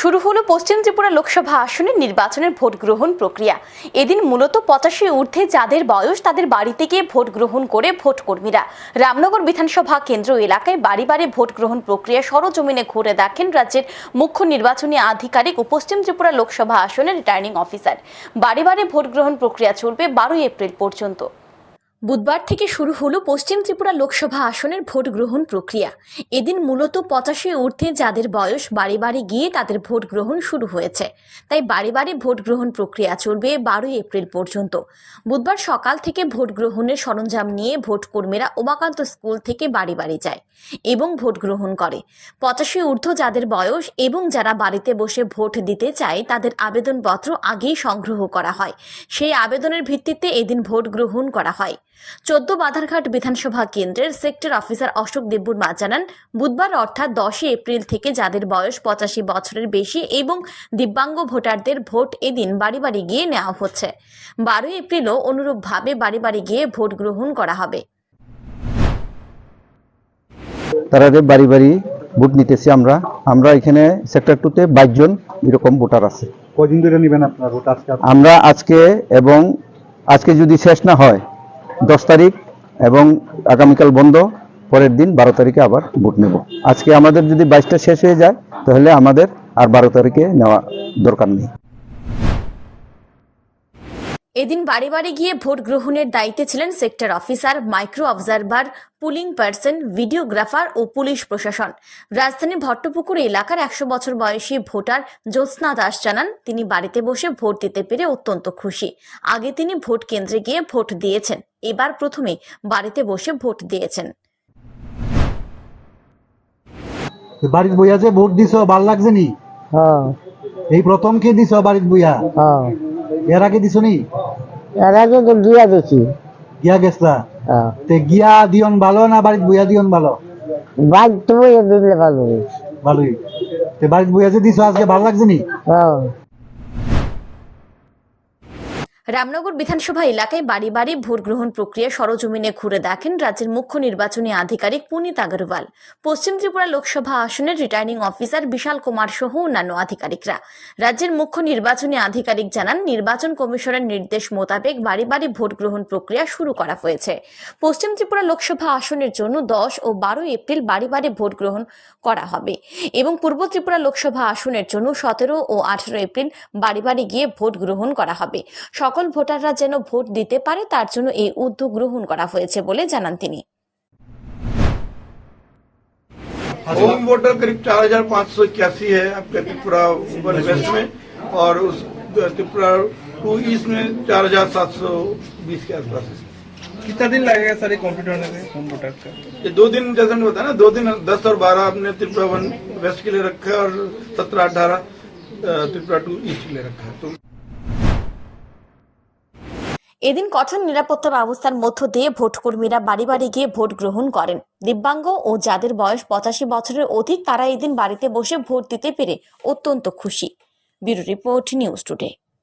শুরু হলো পশ্চিম ত্রিপুরা লোকসভা আসনের নির্বাচনের ভোট গ্রহণ প্রক্রিয়া। এদিন মূলত পঁচাশি ঊর্ধ্বে যাদের বয়স তাদের বাড়িতে গিয়ে ভোট গ্রহণ করে ভোট কর্মীরা রামনগর বিধানসভা কেন্দ্র এলাকায় বাড়ি বাড়ি ভোট গ্রহণ প্রক্রিয়া সরজমিনে ঘুরে দেখেন রাজ্যের মুখ্য নির্বাচনী আধিকারিক ও পশ্চিম ত্রিপুরা লোকসভা আসনের রিটার্নিং অফিসার। বাড়ি বাড়ি ভোট গ্রহণ প্রক্রিয়া চলবে বারোই এপ্রিল পর্যন্ত। বুধবার থেকে শুরু হলো পশ্চিম ত্রিপুরা লোকসভা আসনের ভোট গ্রহণ প্রক্রিয়া। এদিন মূলত পঁচাশি ঊর্ধ্বে যাদের বয়স বাড়ি বাড়ি গিয়ে তাদের ভোট গ্রহণ শুরু হয়েছে। তাই বাড়ি বাড়ি ভোট গ্রহণ প্রক্রিয়া চলবে বারোই এপ্রিল পর্যন্ত। বুধবার সকাল থেকে ভোট গ্রহণের সরঞ্জাম নিয়ে ভোট কর্মীরা উমাকান্ত স্কুল থেকে বাড়ি বাড়ি যায় এবং ভোট গ্রহণ করে। পঁচাশি ঊর্ধ্ব যাদের বয়স এবং যারা বাড়িতে বসে ভোট দিতে চায় তাদের আবেদনপত্র আগেই সংগ্রহ করা হয়। সেই আবেদনের ভিত্তিতে এদিন ভোট গ্রহণ করা হয়। চোদ্দ বাধারঘাট বিধানসভা কেন্দ্রের সেক্টর অফিসার অশোক দেববর্মা জানান বুধবার অর্থাৎ দশই এপ্রিল থেকে যাদের বয়স পঁচাশি বছরের বেশি এবং দিব্যাঙ্গ ভোটারদের ভোট এদিন বাড়ি বাড়ি গিয়ে নেওয়া হচ্ছে। বারোই এপ্রিলও অনুরূপভাবে বাড়ি বাড়ি গিয়ে ভোট গ্রহণ করা হবে। তারা যে বাড়ি বাড়ি ভোট নিতেছি আমরা আমরা এখানে সেক্টর টুতে বাইশ জন এরকম ভোটার আছে। কদিন ধরে নেবেন আপনার ভোট? আজকে আমরা আজকে এবং আজকে যদি শেষ না হয় দশ তারিখ এবং আগামীকাল বন্ধ, পরের দিন বারো তারিখে আবার ভোট নেব। আজকে আমাদের যদি বাইশটা শেষ হয়ে যায়, তাহলে আমাদের আর বারো তারিখে নেওয়া দরকার নেই। এদিন বাড়ি বাড়ি গিয়ে ভোট গ্রহণের দায়িত্বে ছিলেন sector officer micro observer polling person videographer ও পুলিশ প্রশাসন। রাজধানী ভট্টপুকুর এলাকার একশো বছর বয়সী ভোটার জ্যোৎস্না দাস জানান তিনি বাড়িতে বসে ভোট দিতে পেরে অত্যন্ত খুশি। আগে তিনি ভোট কেন্দ্রে গিয়ে ভোট দিয়েছেন এবার প্রথমে বাড়িতে বসে ভোট দিয়েছেন। বাড়ির বইয়া যে ভোট দিছ ভালো লাগছে নি? হ্যাঁ। এই প্রথম কে দিছ বাড়ির বইয়া হ্যাঁ। এর আগে দিছ নি? এর আগে তো গিয়া দেখি। গিয়া গেছলা? হ্যাঁ। তে গিয়া দিয়ন ভালো না বাড়ির বুয়া দিয়ন ভালো? বাইক তো বইয়ে দিলে ভালো। ভালোই। তে যে দিছ আজকে ভালো লাগছে নি? হ্যাঁ। রামনগর বিধানসভা এলাকায় বাড়ি বাড়ি ভোট গ্রহণ প্রক্রিয়া সরজমিনে ঘুরে দেখেন রাজ্যের মুখ্য নির্বাচনী আধিকারিক পুনিত আগরওয়াল। পশ্চিম ত্রিপুরা লোকসভা আসনের রিটার্নিং অফিসার বিশাল কুমার সহ অন্যান্য আধিকারিকরা। রাজ্যের মুখ্য নির্বাচনী আধিকারিক জানান, নির্বাচন কমিশনের নির্দেশ মোতাবেক বাড়ি বাড়ি ভোট গ্রহণ প্রক্রিয়া শুরু করা হয়েছে। পশ্চিম ত্রিপুরা লোকসভা আসনের জন্য দশ ও বারো এপ্রিল বাড়ি বাড়ি ভোট গ্রহণ করা হবে এবং পূর্ব ত্রিপুরা লোকসভা আসনের জন্য সতেরো ও আঠেরো এপ্রিল বাড়ি বাড়ি গিয়ে ভোট গ্রহণ করা হবে। সকল ভোটাররা যেন ভোট দিতে পারে তার জন্য এই উদ্যোগ গ্রহণ করা হয়েছে বলে জানান তিনি होम वोटर करीब चार हजार पाँच सौ इक्यासी है आपका त्रिपुरा वन वेस्ट में और उस त्रिपुरा टू ईस्ट में चार हजार सात सौ बीस के आसपास है कितना दिन लगेगा सर ये कंप्यूटर होने में होम वोटर का ये दो दिन जैसे हमने बताया ना दो दिन दस और बारह आपने त्रिपुरा वन वेस्ट के लिए रखा है और सत्रह अठारह त्रिपुरा टू ईस्ट के लिए रखा है तो এদিন কঠোর নিরাপত্তা ব্যবস্থার মধ্য দিয়ে ভোটকর্মীরা বাড়ি বাড়ি গিয়ে ভোট গ্রহণ করেন। দিব্যাঙ্গ ও যাদের বয়স পঁচাশি বছরের অধিক, তারা এদিন বাড়িতে বসে ভোট দিতে পেরে অত্যন্ত খুশি। Bureau report news today.